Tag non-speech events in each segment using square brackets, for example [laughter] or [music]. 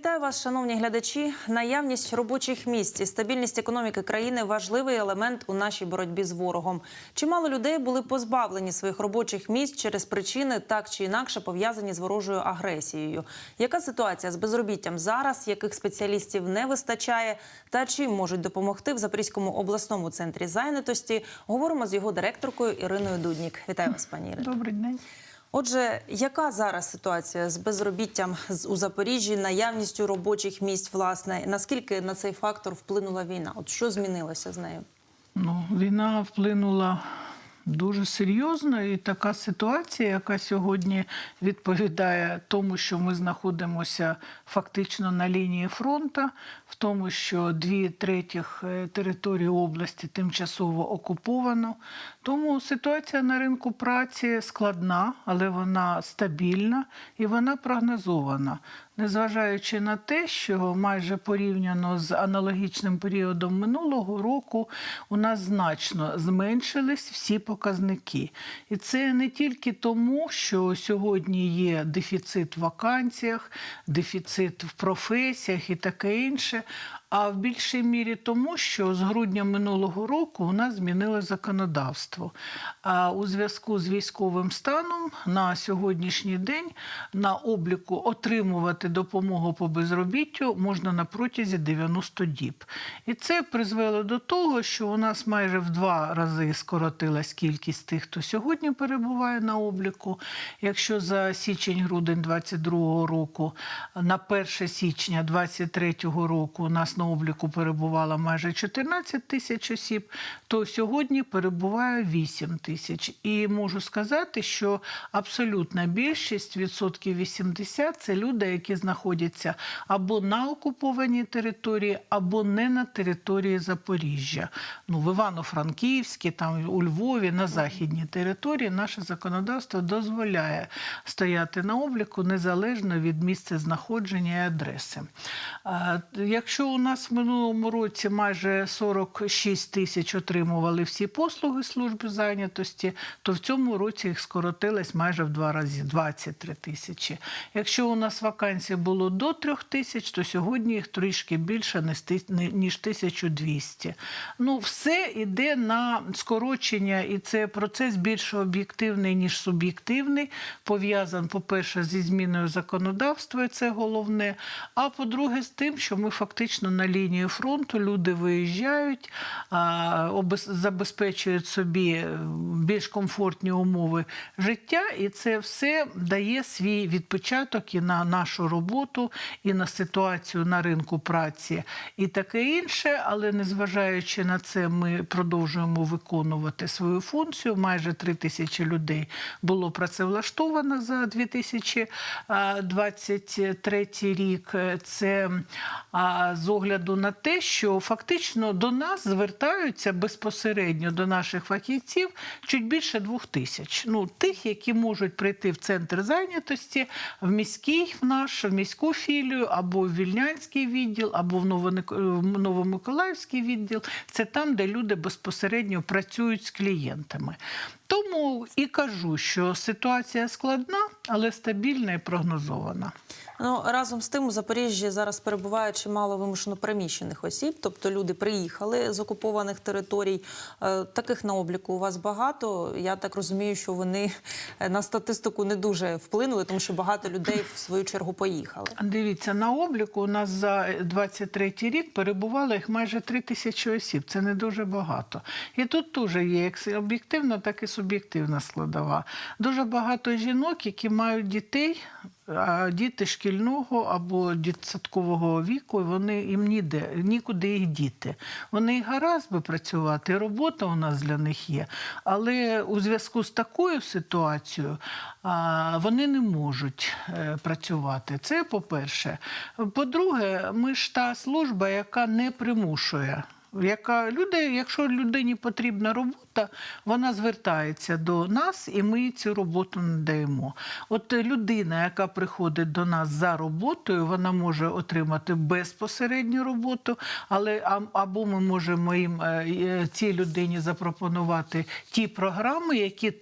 Вітаю вас, шановні глядачі. Наявність робочих місць і стабільність економіки країни важливий елемент у нашій боротьбі з ворогом. Чимало людей були позбавлені своїх робочих місць через причини так чи інакше пов'язані з ворожою агресією. Яка ситуація з безробіттям зараз? Яких спеціалістів не вистачає? Та чим можуть допомогти в Запорізькому обласному центрі зайнятості? Говоримо з його директоркою Іриною Дуднік. Вітаю вас, пані Ірино. Добрий день. Отже, яка зараз ситуація з безробіттям у Запоріжжі, наявністю робочих місць, власне, наскільки на цей фактор вплинула війна? От що змінилося з нею? Ну, війна вплинула дуже серйозно, і така ситуація, яка сьогодні відповідає тому, що ми знаходимося фактично на лінії фронту, в тому, що дві третіх е, території області тимчасово окуповано. Тому ситуація на ринку праці складна, але вона стабільна і вона прогнозована. Незважаючи на те, що майже порівняно з аналогічним періодом минулого року у нас значно зменшились всі показники. І це не тільки тому, що сьогодні є дефіцит в вакансіях, дефіцит в професіях і таке інше. А в більшій мірі тому, що з грудня минулого року у нас змінилось законодавство. А у зв'язку з військовим станом на сьогоднішній день на обліку отримувати допомогу по безробіттю можна на протязі 90 діб. І це призвело до того, що у нас майже в два рази скоротилась кількість тих, хто сьогодні перебуває на обліку. Якщо за січень-грудень 2022 року на 1 січня 2023 року у нас на обліку перебувало майже 14 тисяч осіб, то сьогодні перебуває 8 тисяч. І можу сказати, що абсолютна більшість, відсотків 80, це люди, які знаходяться або на окупованій території, або не на території Запоріжжя. Ну, в Івано-Франківській, там у Львові, на західній території наше законодавство дозволяє стояти на обліку незалежно від місця знаходження і адреси. Якщо у нас в минулому році майже 46 тисяч отримували всі послуги служби зайнятості, то в цьому році їх скоротилось майже в два рази 23 тисячі. Якщо у нас вакансій було до 3 тисяч, то сьогодні їх трішки більше ніж 1200. Ну, все йде на скорочення, і це процес більше об'єктивний, ніж суб'єктивний. Пов'язан, по-перше, зі зміною законодавства, і це головне. А по-друге, з тим, що ми фактично на лінії фронту люди виїжджають, забезпечують собі е, більш комфортні умови життя, і це все дає свій відпочаток і на нашу роботу, і на ситуацію на ринку праці, і таке інше. Але незважаючи на це, ми продовжуємо виконувати свою функцію. Майже три тисячі людей було працевлаштовано за 2023 рік. Це а, з огляду на те, що фактично до нас звертаються безпосередньо до наших фахівців чуть більше двох тисяч. Ну, тих, які можуть прийти в центр зайнятості, в міський в наш, в міську філію, або в Вільнянський відділ, або Новоник- в Новомиколаївський відділ. Це там, де люди безпосередньо працюють з клієнтами. Тому і кажу, що ситуація складна, але стабільна і прогнозована. Ну разом з тим у Запоріжжі зараз перебуває чимало вимушено переміщених осіб, тобто люди приїхали з окупованих територій. Е, Таких на обліку у вас багато. Я так розумію, що вони е, на статистику не дуже вплинули, тому що багато людей в свою чергу поїхали. Дивіться, на обліку у нас за 23 рік перебувало їх майже 3 тисячі осіб. Це не дуже багато. І тут теж є як об'єктивна, так і суб'єктивна складова. Дуже багато жінок, які мають дітей. А діти шкільного або дитсадкового віку, вони їм ніде нікуди їх діти. Вони і гаразд би працювати, робота у нас для них є. Але у зв'язку з такою ситуацією а, вони не можуть е, працювати. Це по-перше. По-друге, ми ж та служба, яка не примушує. Яка люди, якщо людині потрібна робота, вона звертається до нас, і ми цю роботу надаємо. От людина, яка приходить до нас за роботою, вона може отримати безпосередню роботу, але або ми можемо їм е, е, цій людині запропонувати ті програми, які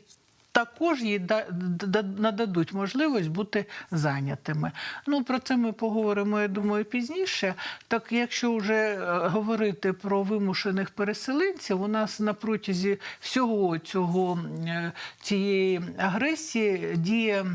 також їй да- да- нададуть можливість бути зайнятими. Ну про це ми поговоримо, я думаю, пізніше. Так, якщо вже е, говорити про вимушених переселенців, у нас на протязі всього цього е, цієї агресії діє.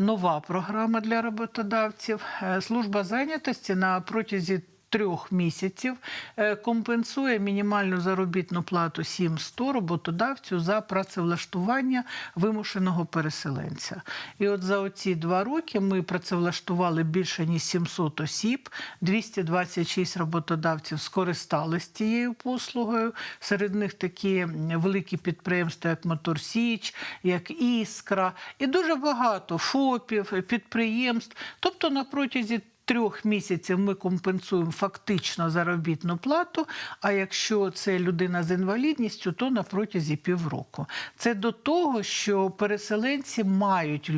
Нова програма для роботодавців. Е, Служба зайнятості на протязі трьох місяців е, компенсує мінімальну заробітну плату 700 роботодавцю за працевлаштування вимушеного переселенця. І от за оці два роки ми працевлаштували більше ніж 700 осіб, 226 роботодавців скористались цією послугою. Серед них такі великі підприємства, як Мотор Січ, як Іскра, і дуже багато ФОПів, підприємств. Тобто на протязі трьох місяців ми компенсуємо фактично заробітну плату. А якщо це людина з інвалідністю, то на протязі півроку. Це до того, що переселенці мають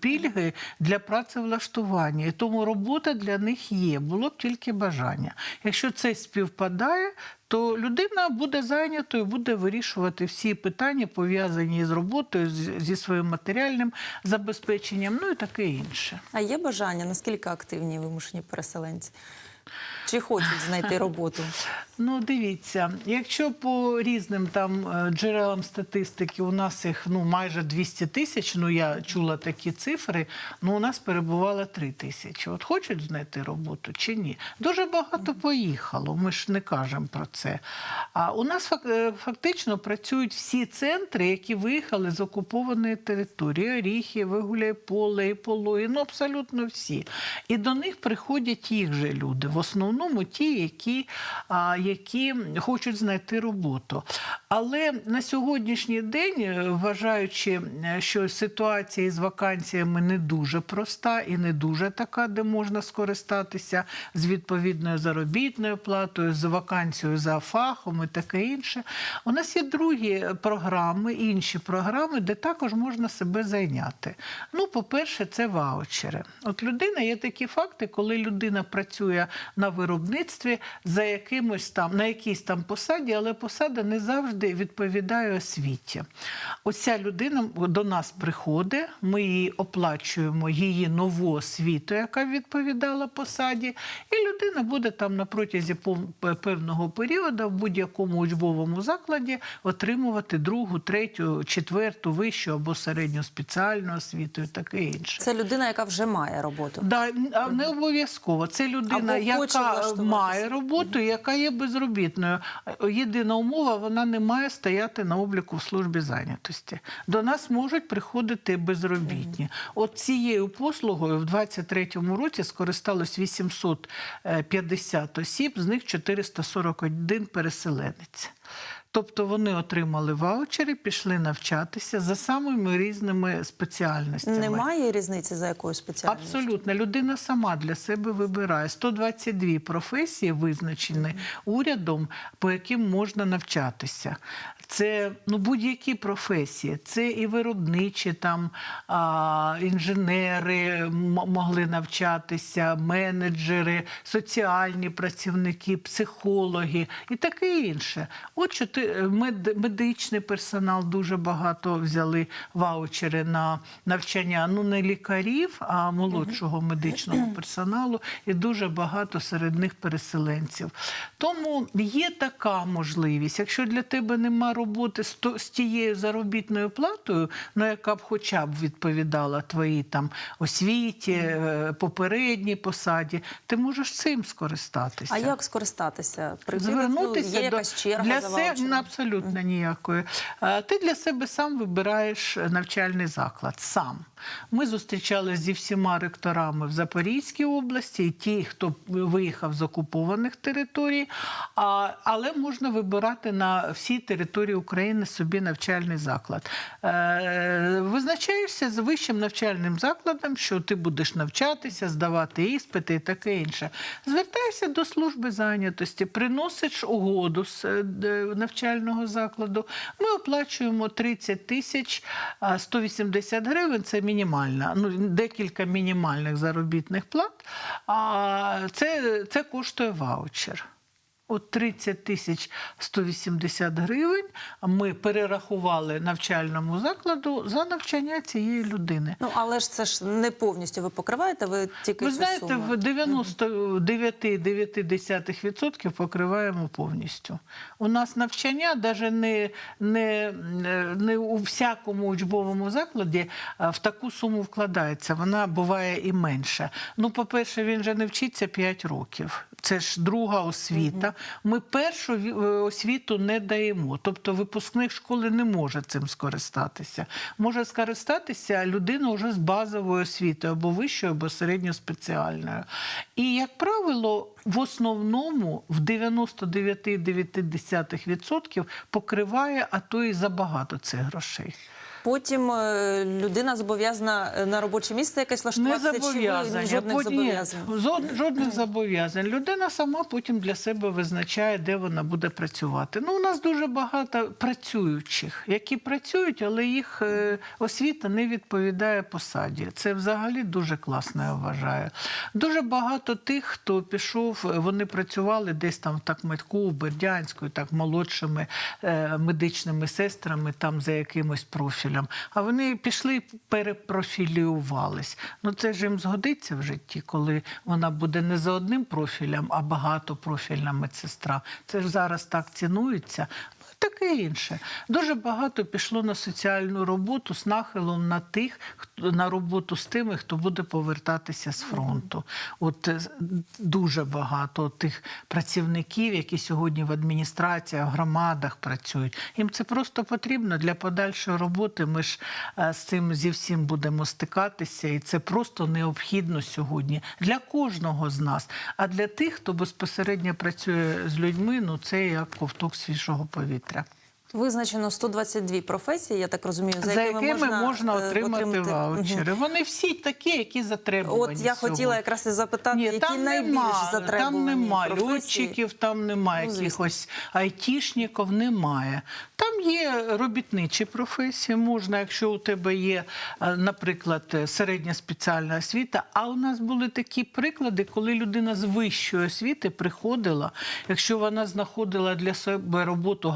пільги для працевлаштування, і тому робота для них є. Було б тільки бажання. Якщо це співпадає. То людина буде зайнятою, буде вирішувати всі питання, пов'язані з роботою, зі своїм матеріальним забезпеченням, ну і таке інше. А є бажання, наскільки активні вимушені переселенці? Чи хочуть знайти роботу? [laughs] Ну, дивіться, якщо по різним там е, джерелам статистики у нас їх ну майже 200 тисяч, ну я чула такі цифри, ну у нас перебувало 3 тисячі. От хочуть знайти роботу чи ні? Дуже багато поїхало. Ми ж не кажемо про це. А у нас е, фактично працюють всі центри, які виїхали з окупованої території. Оріхи, Вигуляйполе, Іполої, ну абсолютно всі. І до них приходять їх же люди. В основному ті, які, а, які хочуть знайти роботу. Але на сьогоднішній день, е, вважаючи, е, що ситуація з вакансіями не дуже проста і не дуже така, де можна скористатися з відповідною заробітною платою, з вакансією за фахом і таке інше. У нас є другі програми, інші програми, де також можна себе зайняти. Ну, по-перше, це ваучери. От людина є такі факти, коли людина працює на виробництві за якимось там на якійсь там посаді, але посада не завжди відповідає освіті. Оця людина до нас приходить, ми їй оплачуємо її нову освіту, яка відповідала посаді, і людина буде там на протязі певного періоду в будь-якому учбовому закладі отримувати другу, третю, четверту, вищу або середню спеціальну освіту і таке інше. Це людина, яка вже має роботу. Да, а не обов'язково. Це людина, Або яка має роботу, яка є безробітною. Єдина умова, вона не має стояти на обліку в службі зайнятості. До нас можуть приходити безробітні. От цією послугою в 2023 році скористалось 850 осіб, з них 441 переселенець. Тобто вони отримали ваучери, пішли навчатися за самими різними спеціальностями. Немає різниці за якою спеціальністю? Абсолютно, людина сама для себе вибирає 122 професії, визначені урядом, по яким можна навчатися. Це ну будь-які професії, це і виробничі, там а, інженери могли навчатися, менеджери, соціальні працівники, психологи і таке інше. От чотири мед, медичний персонал дуже багато взяли ваучери на навчання. Ну не лікарів, а молодшого медичного [clears throat] персоналу, і дуже багато серед них переселенців. Тому є така можливість, якщо для тебе нема роботи з, то- з тією заробітною платою, ну яка б хоча б відповідала твоїй там освіті, е, попередній посаді, ти можеш цим скористатися. А як скористатися? Прийти Звернутися є до якась черга для себе абсолютно ніякої. Ти для себе сам вибираєш навчальний заклад. Сам ми зустрічалися зі всіма ректорами в Запорізькій області, і ті, хто виїхав з окупованих територій. А, але можна вибирати на всій території України собі навчальний заклад. Е, визначаєшся з вищим навчальним закладом, що ти будеш навчатися, здавати іспити і таке інше. Звертаєшся до служби зайнятості, приносиш угоду з е, навчального закладу. Ми оплачуємо 30 тисяч 180 гривень. Це мінімальна, ну декілька мінімальних заробітних плат. А це, це коштує ваучер. От 30 тисяч 180 гривень ми перерахували навчальному закладу за навчання цієї людини. Ну але ж це ж не повністю ви покриваєте. Ви тільки Ви знаєте, суму. в 99,9% покриваємо повністю. У нас навчання навіть не, не, не у всякому учбовому закладі в таку суму вкладається. Вона буває і менша. Ну, по-перше, він же не вчиться 5 років. Це ж друга освіта. Ми першу е, освіту не даємо. Тобто випускник школи не може цим скористатися. Може скористатися людина вже з базовою освітою або вищою, або середньоспеціальною. І, як правило, в основному в 99,9% покриває, а то і забагато цих грошей. Потім е, людина зобов'язана е, на робоче місце якесь Не влаштуватися, чи ви зобов'язання. жодних Потім- зобов'язань? зо- жодних зобов'язань. Людина сама потім для себе визначає, де вона буде працювати. Ну, у нас дуже багато працюючих, які працюють, але їх е, освіта не відповідає посаді. Це взагалі дуже класно, я вважаю. Дуже багато тих, хто пішов, вони працювали десь там в Такматьку, Бердянську, так молодшими медичними сестрами, там за якимось профілем. А вони пішли перепрофілювались. Ну це ж їм згодиться в житті, коли вона буде не за одним профілем, а багатопрофільна медсестра. Це ж зараз так цінується. Таке інше. Дуже багато пішло на соціальну роботу з нахилом на тих, хто на роботу з тими, хто буде повертатися з фронту. От е, дуже багато тих працівників, які сьогодні в адміністраціях, в громадах працюють. Їм це просто потрібно для подальшої роботи. Ми ж е, з цим зі всім будемо стикатися, і це просто необхідно сьогодні для кожного з нас. А для тих, хто безпосередньо працює з людьми, ну це як ковток свіжого повітря. zítra. Визначено 122 професії, я так розумію, за, За якими можна, е, отримати, Мгм. ваучери. Вони всі такі, які затребувані. От я сьогодні. хотіла якраз і запитати, Ні, які там найбільш нема, затребувані там нема професії. льотчиків, там немає Ну, якихось айтішників, немає. Там є робітничі професії. Можна, якщо у тебе є, е, наприклад, е, середня спеціальна освіта. А у нас були такі приклади, коли людина з вищої освіти приходила, якщо вона знаходила для себе роботу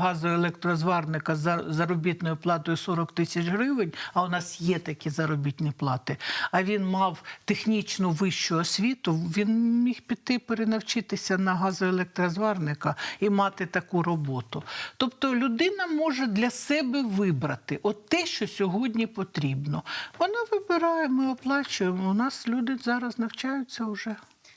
газоелектрозварника за заробітною платою 40 тисяч гривень, а у нас є такі заробітні плати. А він мав технічну вищу освіту, він міг піти перенавчитися на газоелектрозварника і мати таку роботу. Тобто людина може для себе вибрати от те, що сьогодні потрібно. Вона вибирає, ми оплачуємо. У нас люди зараз навчаються вже.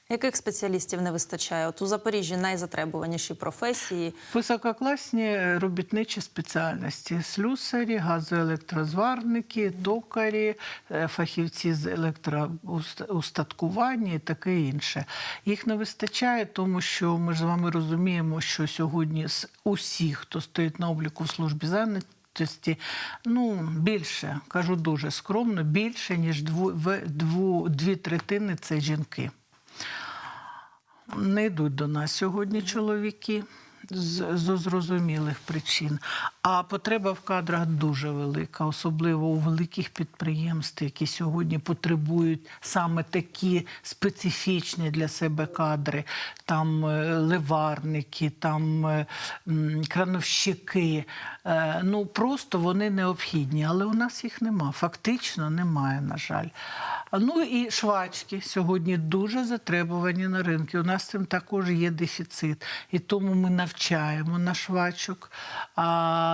Яких спеціалістів не вистачає? От у Запоріжжі найзатребуваніші професії. Висококласні робітничі спеціальності: слюсарі, газоелектрозварники, токарі, е, фахівці з електроустаткування і таке інше. Їх не вистачає, тому що ми ж з вами розуміємо, що сьогодні з усіх, хто стоїть на обліку в службі зайнятості, ну більше кажу дуже скромно, більше ніж дву, в- дві третини це жінки. Не йдуть до нас сьогодні чоловіки з, зрозумілих причин. А потреба в кадрах дуже велика, особливо у великих підприємств, які сьогодні потребують саме такі специфічні для себе кадри. Там е, ливарники, там е, крановщики. Е, Ну просто вони необхідні, але у нас їх нема. Фактично немає, на жаль. Ну і швачки сьогодні дуже затребувані на ринку. У нас цим також є дефіцит. І тому ми навчаємо на швачок.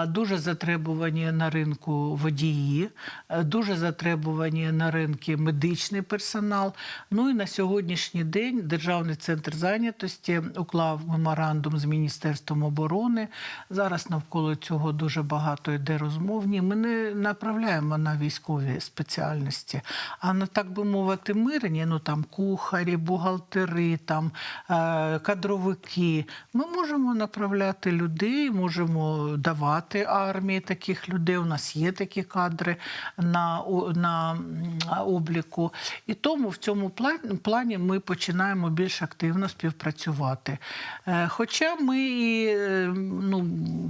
Дуже затребувані на ринку водії, е, дуже затребувані на ринку медичний персонал. Ну і на сьогоднішній день Державний центр зайнятості уклав меморандум з Міністерством оборони. Зараз навколо цього дуже багато йде розмов. Ні, ми не направляємо на військові спеціальності, а на так би мовити, мирні, ну там кухарі, бухгалтери, там е, кадровики. Ми можемо направляти людей, можемо давати армії таких людей. У нас є такі кадри на, на обліку. І тому в цьому плані, ми починаємо більш активно співпрацювати. Е, Хоча ми і е, ну,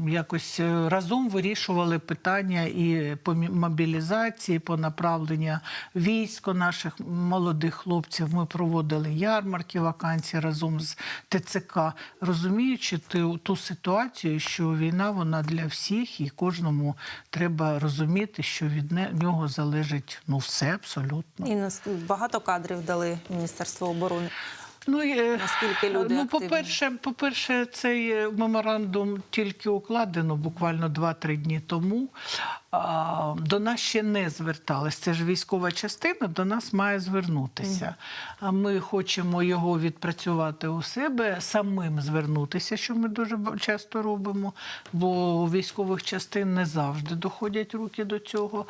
якось е, разом вирішували питання і по мобілізації, по направленню військ наших молодих хлопців ми проводили ярмарки вакансій разом з ТЦК, розуміючи ту, ту ситуацію, що війна вона для всіх, і кожному треба розуміти, що від нього залежить ну все абсолютно. І нас багато кадрів дали Міністерство оборони. Ну, е, Наскільки люди ну, по-перше, по-перше, цей е, меморандум тільки укладено буквально 2-3 дні тому. До нас ще не звертались. Це ж військова частина, до нас має звернутися. А ми хочемо його відпрацювати у себе, самим звернутися, що ми дуже часто робимо, бо у військових частин не завжди доходять руки до цього.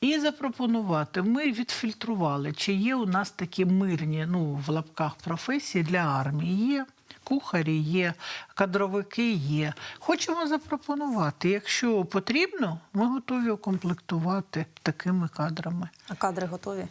І запропонувати. Ми відфільтрували, чи є у нас такі мирні, ну в лапках професії для армії. Є. Кухарі є, кадровики є. Хочемо запропонувати. Якщо потрібно, ми готові укомплектувати такими кадрами. А кадри готові?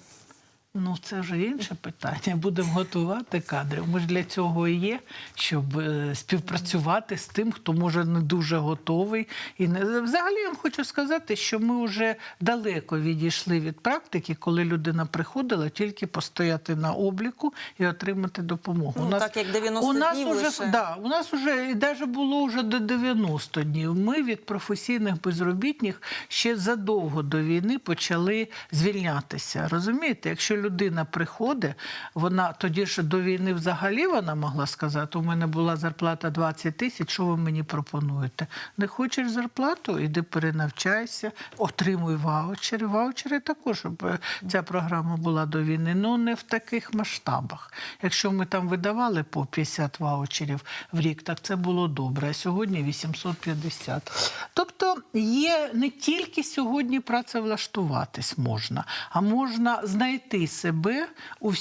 Ну, це вже інше питання. [laughs] Будемо готувати кадри. Ми ж для цього і є, щоб е, співпрацювати з тим, хто може не дуже готовий. І не взагалі я вам хочу сказати, що ми вже далеко відійшли від практики, коли людина приходила тільки постояти на обліку і отримати допомогу. Ну, так як 90 у нас днів уже, лише. Да, у нас вже і навіть було вже до 90 днів. Ми від професійних безробітних ще задовго до війни почали звільнятися. Розумієте, якщо людина приходить, вона тоді ж до війни взагалі вона могла сказати: у мене була зарплата 20 тисяч, що ви мені пропонуєте? Не хочеш зарплату? Іди перенавчайся, отримуй ваучери. Ваучери також, щоб е, ця програма була до війни. Ну не в таких масштабах. Якщо ми там видавали по 50 ваучерів в рік, так це було добре. А сьогодні 850. Тобто є не тільки сьогодні працевлаштуватись можна, а можна знайти себе у.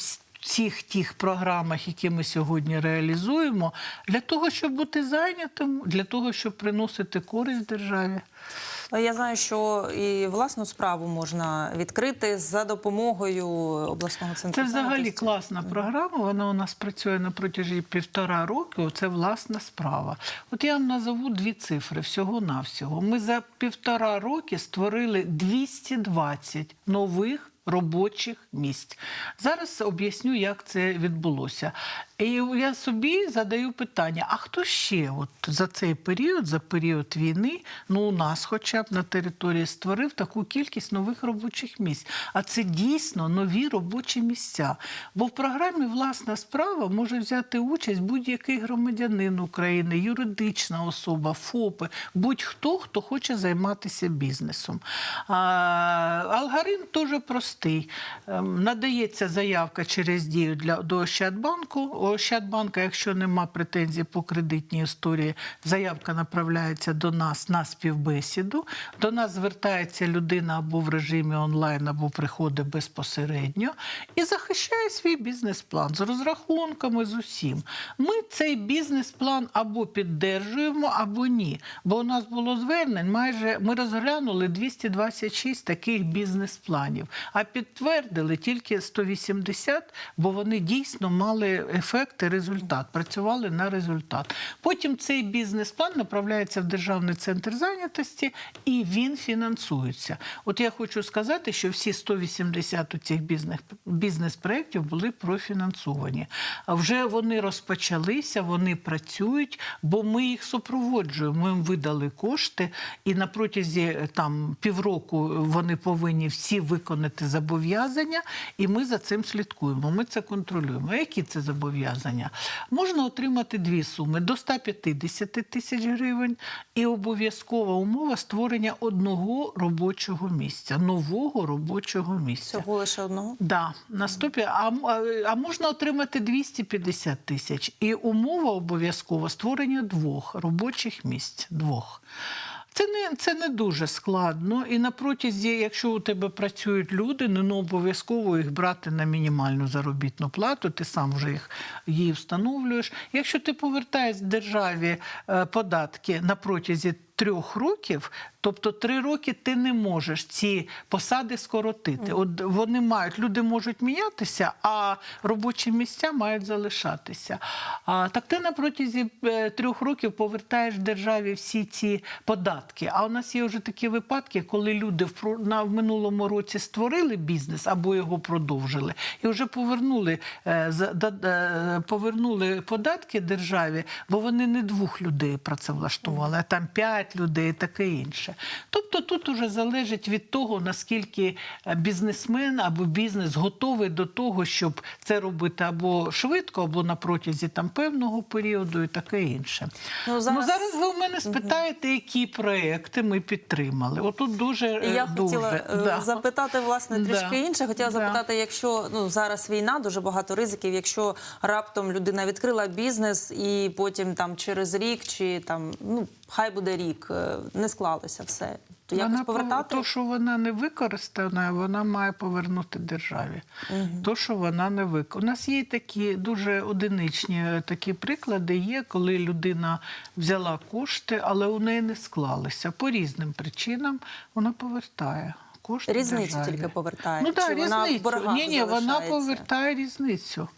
Всіх тих програмах, які ми сьогодні реалізуємо, для того, щоб бути зайнятим, для того, щоб приносити користь державі. Я знаю, що і власну справу можна відкрити за допомогою обласного центру. Це взагалі класна програма. Вона у нас працює на протязі півтора року. Це власна справа. От я вам назову дві цифри всього-навсього. Ми за півтора роки створили 220 нових. Робочих місць зараз об'ясню, як це відбулося. І я собі задаю питання: а хто ще от за цей період, за період війни, ну у нас, хоча б на території, створив таку кількість нових робочих місць? А це дійсно нові робочі місця. Бо в програмі власна справа може взяти участь будь-який громадянин України, юридична особа, ФОПи, будь-хто, хто хоче займатися бізнесом. А, алгоритм дуже простий. Ем, Надається заявка через дію для до Ощадбанку. Ощадбанка, якщо нема претензій по кредитній історії, заявка направляється до нас на співбесіду. До нас звертається людина або в режимі онлайн, або приходить безпосередньо і захищає свій бізнес-план з розрахунками, з усім. Ми цей бізнес-план або піддержуємо, або ні. Бо у нас було звернень, майже ми розглянули 226 таких бізнес-планів, а підтвердили тільки 180, бо вони дійсно мали ефект і результат, працювали на результат. Потім цей бізнес-план направляється в Державний центр зайнятості і він фінансується. От я хочу сказати, що всі 180 цих бізнес, бізнес-проєктів були профінансовані. А вже вони розпочалися, вони працюють, бо ми їх супроводжуємо. Ми їм видали кошти, і на протязі е, там півроку вони повинні всі виконати зобов'язання, і ми за цим слідкуємо. Ми це контролюємо. А які це зобов'язання? Можна отримати дві суми до 150 тисяч гривень, і обов'язкова умова створення одного робочого місця, нового робочого місця. Всього лише одного. Да, на стопі. А, а, можна отримати 250 тисяч. І умова обов'язково створення двох робочих місць. Двох. Це не, це не дуже складно. І на протязі, якщо у тебе працюють люди, ну, не обов'язково їх брати на мінімальну заробітну плату, ти сам вже їх її встановлюєш. Якщо ти повертаєш державі е, податки на протязі трьох років, тобто три роки ти не можеш ці посади скоротити. От вони мають, люди можуть мінятися, а робочі місця мають залишатися. А так ти на протязі е, трьох років повертаєш державі всі ці податки. А у нас є вже такі випадки, коли люди в на в минулому році створили бізнес або його продовжили, і вже повернули, е, за- да- е, повернули податки державі, бо вони не двох людей працевлаштували, а там п'ять людей таке інше. Тобто тут уже залежить від того, наскільки е, бізнесмен або бізнес готовий до того, щоб це робити або швидко, або на протязі там певного періоду і таке інше. Ну, Ну, зараз- зараз... ви в мене спитаєте, які проекти ми підтримали. Отут дуже я е, дуже, хотіла е, да. запитати власне Да. трішки інше. Хотіла Да. запитати, якщо ну зараз війна, дуже багато ризиків. Якщо раптом людина відкрила бізнес і потім там через рік чи там ну хай буде рік, е, не склалося все. То якось Вона повертати То, що вона не використана, вона має повернути державі. То, що вона не виконана. У нас є такі дуже одиничні е, такі приклади, є, коли людина взяла кошти, але у неї не склалися. По різним причинам вона повертає. Кошти Різницю державі. тільки повертає? Ну Чи так, вона в різницю. боргах ні, ні, вона повертає різницю.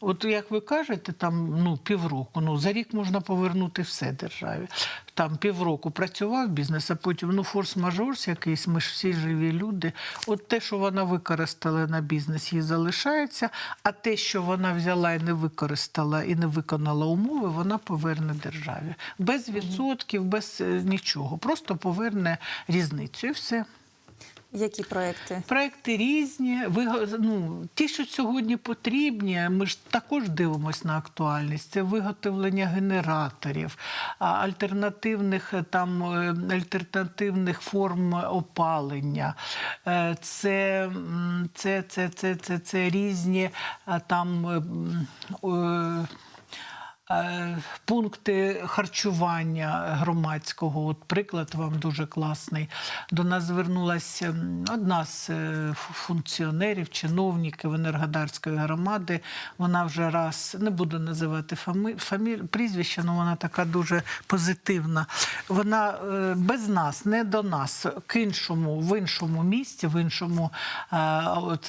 От як ви кажете, там ну півроку. Ну за рік можна повернути все державі. Там півроку працював бізнес, а потім ну форс-мажорс якийсь. Ми ж всі живі люди. От те, що вона використала на бізнес, їй залишається. А те, що вона взяла і не використала і не виконала умови, вона поверне державі без відсотків, без е, нічого. Просто поверне різницю і все. Які проекти? Проекти різні. Ви ну, ті, що сьогодні потрібні, ми ж також дивимося на актуальність. Це виготовлення генераторів, альтернативних е, там е, альтернативних форм опалення. Е, Це, це, це, це, це, це різні а, там. Е, Пункти харчування громадського, от приклад вам дуже класний. До нас звернулася одна з е, функціонерів, чиновників Енергодарської громади. Вона вже раз не буду називати фамі... фамі... прізвище, але вона така дуже позитивна. Вона е, без нас, не до нас, к іншому, в іншому місті, в іншому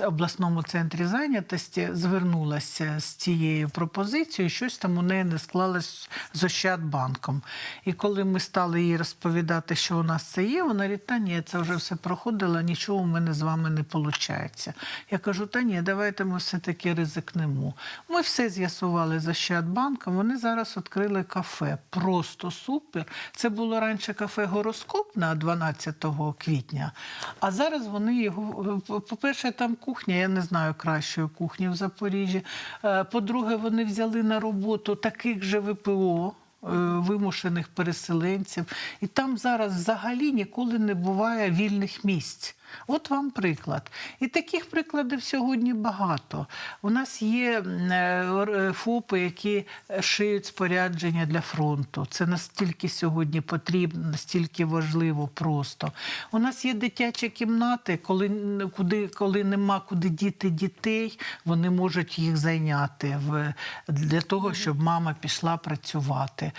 обласному центрі зайнятості звернулася з цією пропозицією. Щось там у неї не склалось з Ощадбанком. І коли ми стали їй розповідати, що у нас це є, вона говорить, та ні, це вже все проходило, нічого у мене з вами не виходить. Я кажу, та ні, давайте ми все-таки ризикнемо. Ми все з'ясували з Ощадбанком. Вони зараз відкрили кафе. Просто супер. Це було раніше кафе Гороскоп на 12 квітня. А зараз вони його, по-перше, там кухня, я не знаю кращої кухні в Запоріжжі. Е, По-друге, вони взяли на роботу таких же ВПО. е, Вимушених переселенців, і там зараз взагалі ніколи не буває вільних місць. От вам приклад. І таких прикладів сьогодні багато. У нас є е, е, ФОПи, які шиють спорядження для фронту. Це настільки сьогодні потрібно, настільки важливо просто. У нас є дитячі кімнати, коли, куди, коли нема куди діти дітей, вони можуть їх зайняти в, для того, щоб мама пішла працювати.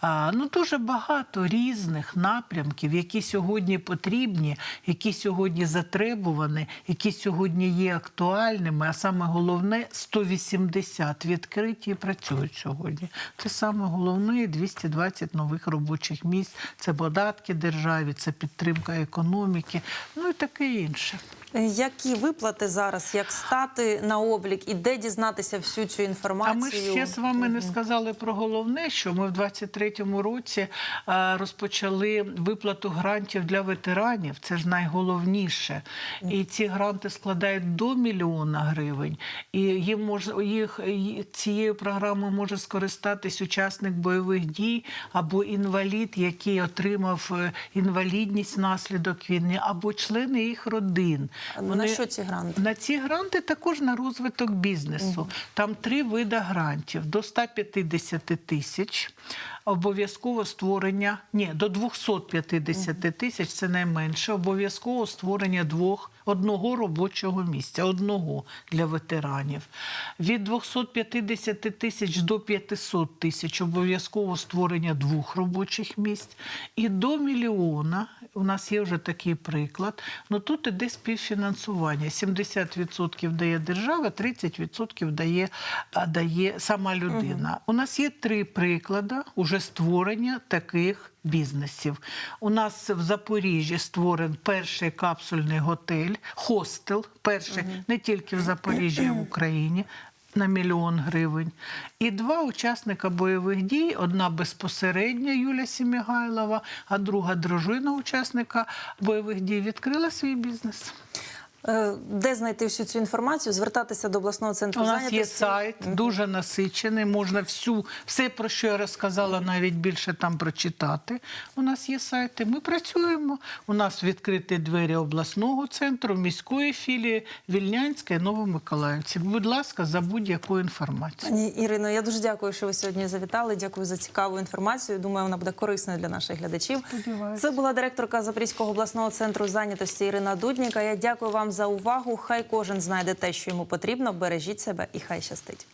А, ну, дуже багато різних напрямків, які сьогодні потрібні, які сьогодні затребувані, які сьогодні є актуальними, а саме головне 180 відкриті і працюють сьогодні. Це саме головне 220 нових робочих місць. Це податки державі, це підтримка економіки, ну і таке інше. Які виплати зараз, як стати на облік і де дізнатися всю цю А інформацію? ми ще з вами не сказали про головне, що ми в 23-му році розпочали виплату грантів для ветеранів. Це ж найголовніше. І ці гранти складають до мільйона гривень. І їм може їх цією програмою може скористатись учасник бойових дій або інвалід, який отримав е, інвалідність внаслідок війни, або члени їх родин. На що ці гранти? На ці гранти також на розвиток бізнесу. Там три види грантів: до 150 тисяч. Обов'язково створення ні, до 250 тисяч це найменше. Обов'язково створення двох одного робочого місця, одного для ветеранів. Від 250 тисяч до 500 тисяч обов'язково створення двох робочих місць. І до мільйона у нас є вже такий приклад. Ну тут іде співфінансування. 70% дає держава, 30% дає, дає сама людина. У нас є три приклади уже створення таких бізнесів. У нас в Запоріжжі створений перший капсульний готель, хостел, перший не тільки в Запоріжжі, а й в Україні. На мільйон гривень. І два учасника бойових дій: одна безпосередня Юля Сімігайлова, а друга дружина учасника бойових дій відкрила свій бізнес. Е, Де знайти всю цю інформацію? Звертатися до обласного центру У нас зайнятості? є сайт, дуже насичений. Можна всю, все, про що я розказала, навіть більше там прочитати. У нас є сайти. Ми працюємо. У нас відкриті двері обласного центру, міської філії, Вільнянська і Новомиколаївці. Будь ласка, за будь-яку інформацію. Пані Ірино, я дуже дякую, що ви сьогодні завітали. Дякую за цікаву інформацію. Думаю, вона буде корисною для наших глядачів. Сподіваюся. Це була директорка Запорізького обласного центру зайнятості Ірина Дудніка. Я дякую вам за увагу. Хай кожен знайде те, що йому потрібно. Бережіть себе і хай щастить.